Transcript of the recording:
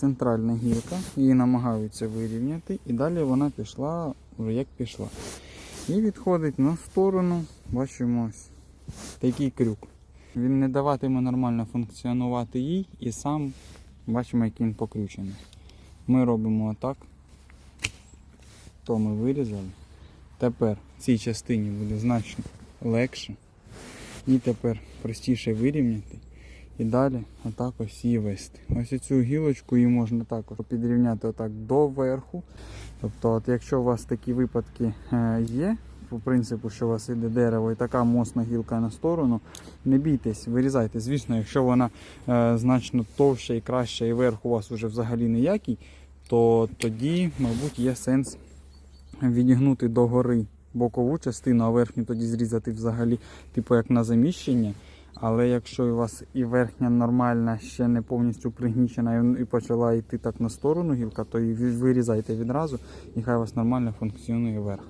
центральна гілка, її намагаються вирівняти, і далі вона пішла вже як пішла. І відходить на сторону, бачимо такий крюк. Він не даватиме нормально функціонувати їй і сам бачимо, як він покрючений. Ми робимо отак. То ми вирізали. Тепер цій частині буде значно легше. І тепер простіше вирівняти. І далі отак ось вести. Ось цю гілочку її можна також підрівняти отак до верху. Тобто, от якщо у вас такі випадки е, є, по принципу, що у вас іде дерево і така мосна гілка на сторону, не бійтесь, вирізайте. Звісно, якщо вона е, значно товща і краща, і верх у вас вже взагалі ніякий, то тоді, мабуть, є сенс відігнути догори бокову частину, а верхню тоді зрізати взагалі, типу як на заміщення. Але якщо у вас і верхня нормальна, ще не повністю пригнічена і- почала йти так на сторону гілка, то її вирізайте відразу, і хай у вас нормально функціонує верх.